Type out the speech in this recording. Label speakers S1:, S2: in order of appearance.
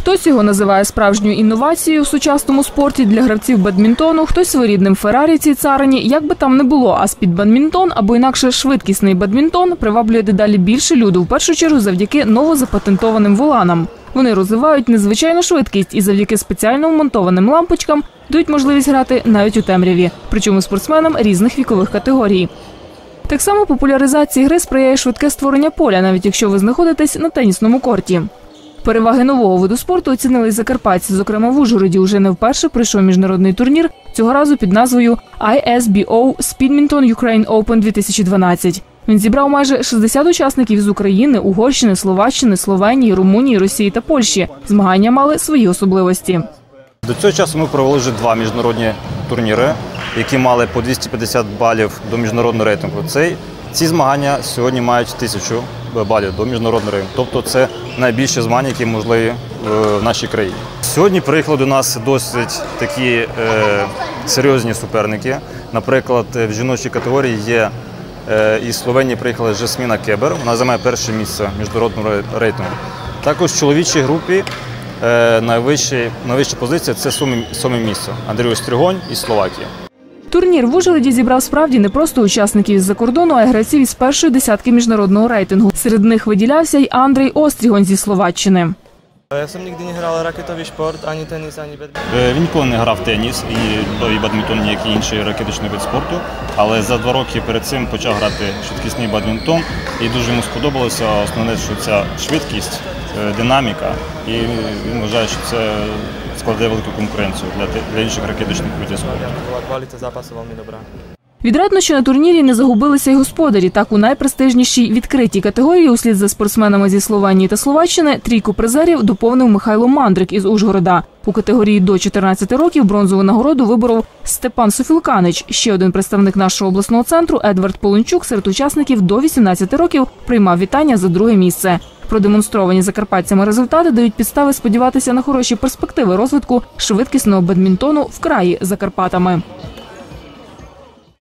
S1: Хтось його називає справжньою інновацією в сучасному спорті для гравців бадмінтону, хтось своєрідним Феррарі цій царині. Як би там не було, а спідбадмінтон або інакше швидкісний бадмінтон приваблює дедалі більше люду, в першу чергу завдяки новозапатентованим воланам. Вони розвивають незвичайну швидкість і завдяки спеціально вмонтованим лампочкам дають можливість грати навіть у темряві, причому спортсменам різних вікових категорій. Так само популяризації гри сприяє швидке створення поля, навіть якщо ви знаходитесь на тенісному корті. Переваги нового виду спорту оцінили закарпатці. Зокрема, в Ужгороді уже не вперше прийшов міжнародний турнір цього разу під назвою ISBO Speedminton Ukraine Open 2012. Він зібрав майже 60 учасників з України, Угорщини, Словаччини, Словенії, Румунії, Росії та Польщі. Змагання мали свої особливості.
S2: До цього часу ми провели вже два міжнародні турніри, які мали по 250 балів до міжнародного рейтингу. Цей, ці змагання сьогодні мають тисячу балів до міжнародного рейтингу. Тобто це найбільші змагання, які можливі е, в нашій країні. Сьогодні приїхали до нас досить такі е, серйозні суперники. Наприклад, в жіночій категорії є е, із Словенії приїхала Жасміна Кебер. Вона займає перше місце міжнародного ре- рейтингу. Також в чоловічій групі Е, найвища позиція це сьоме місце. Андрій Острігонь із Словакії.
S1: Турнір в Ужгороді зібрав справді не просто учасників із-за кордону, а й гравців із першої десятки міжнародного рейтингу. Серед них виділявся й Андрій Острігон зі Словаччини.
S3: Ja som nikdy nehral raketový šport, ani tenis, ani badminton.
S2: Е, Він ніколи не грав теніс і, і бадмінтон, ніякий інший ракетичний вид спорту. Але за два роки перед цим почав грати швидкісний бадмінтон. І дуже йому сподобалося основне, що ця швидкість, е, динаміка. І він вважає, що це складає велику конкуренцію для, те- для інших ракетичних видів спорту.
S1: Відрадно, що на турнірі не загубилися й господарі. Так у найпрестижнішій відкритій категорії, услід за спортсменами зі Словенії та Словаччини, трійку призерів доповнив Михайло Мандрик із Ужгорода. У категорії до 14 років бронзову нагороду виборов Степан Софілканич. Ще один представник нашого обласного центру Едвард Полончук серед учасників до 18 років приймав вітання за друге місце. Продемонстровані закарпатцями результати дають підстави сподіватися на хороші перспективи розвитку швидкісного бадмінтону в краї за Карпатами.